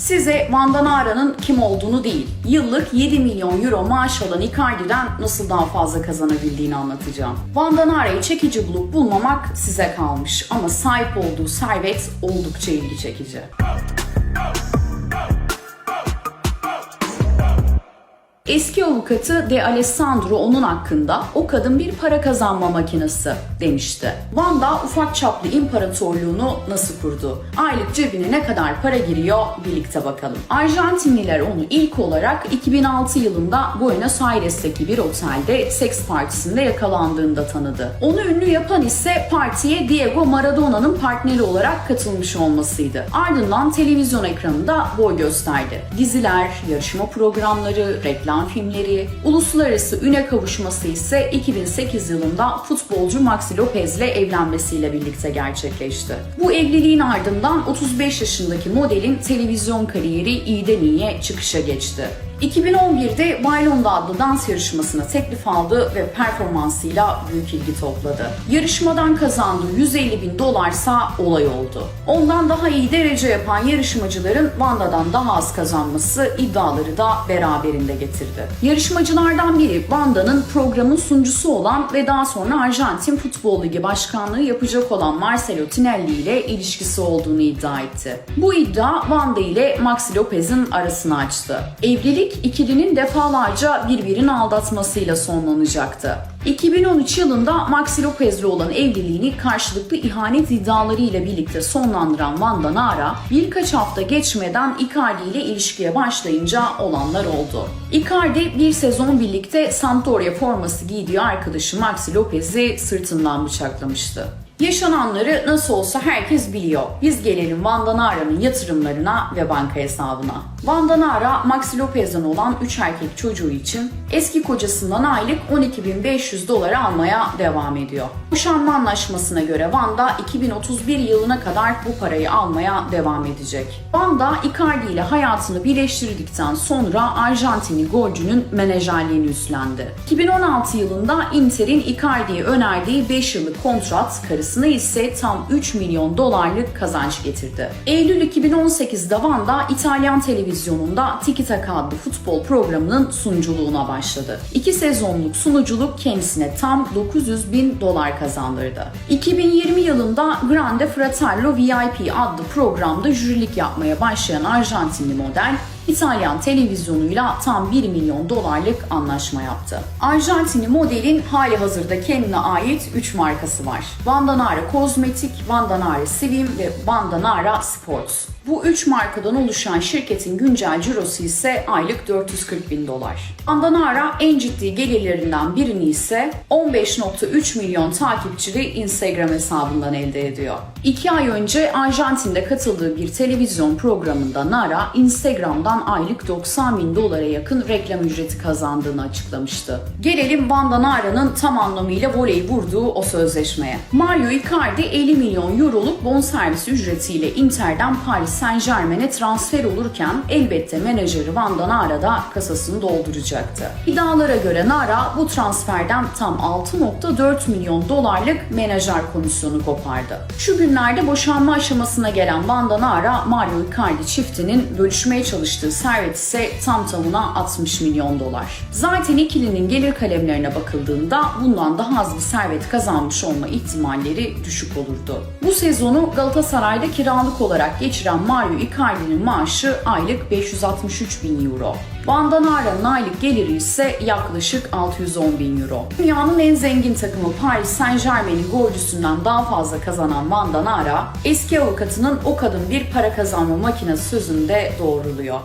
Size Vandanara'nın kim olduğunu değil, yıllık 7 milyon euro maaş alan Icardi'den nasıl daha fazla kazanabildiğini anlatacağım. Vandanara'yı çekici bulup bulmamak size kalmış ama sahip olduğu servet oldukça ilgi çekici. Eski avukatı De Alessandro onun hakkında o kadın bir para kazanma makinesi demişti. Vanda ufak çaplı imparatorluğunu nasıl kurdu? Aylık cebine ne kadar para giriyor birlikte bakalım. Arjantinliler onu ilk olarak 2006 yılında Buenos Aires'teki bir otelde seks partisinde yakalandığında tanıdı. Onu ünlü yapan ise partiye Diego Maradona'nın partneri olarak katılmış olmasıydı. Ardından televizyon ekranında boy gösterdi. Diziler, yarışma programları, reklam filmleri, uluslararası üne kavuşması ise 2008 yılında futbolcu Maxi Lopez'le evlenmesiyle birlikte gerçekleşti. Bu evliliğin ardından 35 yaşındaki modelin televizyon kariyeri iyiden iyiye çıkışa geçti. 2011'de Bailonda adlı dans yarışmasına teklif aldı ve performansıyla büyük ilgi topladı. Yarışmadan kazandığı 150 bin dolarsa olay oldu. Ondan daha iyi derece yapan yarışmacıların Vanda'dan daha az kazanması iddiaları da beraberinde getirdi. Yarışmacılardan biri Vanda'nın programın sunucusu olan ve daha sonra Arjantin Futbol Ligi Başkanlığı yapacak olan Marcelo Tinelli ile ilişkisi olduğunu iddia etti. Bu iddia Vanda ile Maxi Lopez'in arasını açtı. Evlilik ikilinin defalarca birbirini aldatmasıyla sonlanacaktı. 2013 yılında Maxi Lopez'le olan evliliğini karşılıklı ihanet iddiaları ile birlikte sonlandıran Vanda Nara birkaç hafta geçmeden Icardi ile ilişkiye başlayınca olanlar oldu. Icardi bir sezon birlikte Sampdoria forması giydiği arkadaşı Maxi Lopez'i sırtından bıçaklamıştı. Yaşananları nasıl olsa herkes biliyor. Biz gelelim Vandanara'nın yatırımlarına ve banka hesabına. Vandanara, Maxi Lopez'den olan 3 erkek çocuğu için eski kocasından aylık 12.500 dolar almaya devam ediyor. Boşanma anlaşmasına göre Vanda 2031 yılına kadar bu parayı almaya devam edecek. Vanda, Icardi ile hayatını birleştirdikten sonra Arjantinli golcünün menajerliğini üstlendi. 2016 yılında Inter'in Icardi'ye önerdiği 5 yıllık kontrat karısına ise tam 3 milyon dolarlık kazanç getirdi. Eylül 2018'de Vanda İtalyan televizyonunda Tiki Taka adlı futbol programının sunuculuğuna başladı. İki sezonluk sunuculuk kendisine tam 900 bin dolar kazandırdı. 2020 yılında Grande Fratello VIP adlı programda jürilik yapmaya başlayan Arjantinli model İtalyan televizyonuyla tam 1 milyon dolarlık anlaşma yaptı. Arjantinli modelin hali hazırda kendine ait 3 markası var. Vandanara Kozmetik, Vandanara Slim ve Vandanara Sports. Bu üç markadan oluşan şirketin güncel cirosu ise aylık 440 bin dolar. Vandanara en ciddi gelirlerinden birini ise 15.3 milyon takipçili Instagram hesabından elde ediyor. İki ay önce Arjantin'de katıldığı bir televizyon programında Nara, Instagram'dan aylık 90 bin dolara yakın reklam ücreti kazandığını açıklamıştı. Gelelim Vandanara'nın tam anlamıyla voley vurduğu o sözleşmeye. Mario Icardi 50 milyon euroluk bonservis ücretiyle Inter'den Paris Saint Germain'e transfer olurken elbette menajeri Vanda Nara da kasasını dolduracaktı. İddialara göre Nara bu transferden tam 6.4 milyon dolarlık menajer komisyonu kopardı. Şu günlerde boşanma aşamasına gelen Vanda Nara, Mario Icardi çiftinin bölüşmeye çalıştığı servet ise tam tamına 60 milyon dolar. Zaten ikilinin gelir kalemlerine bakıldığında bundan daha az bir servet kazanmış olma ihtimalleri düşük olurdu. Bu sezonu Galatasaray'da kiralık olarak geçiren Mario Icardi'nin maaşı aylık 563 bin euro. Vandanara'nın aylık geliri ise yaklaşık 610 bin euro. Dünyanın en zengin takımı Paris Saint Germain'in golcüsünden daha fazla kazanan Vandanara, eski avukatının o kadın bir para kazanma makinesi sözünde doğruluyor.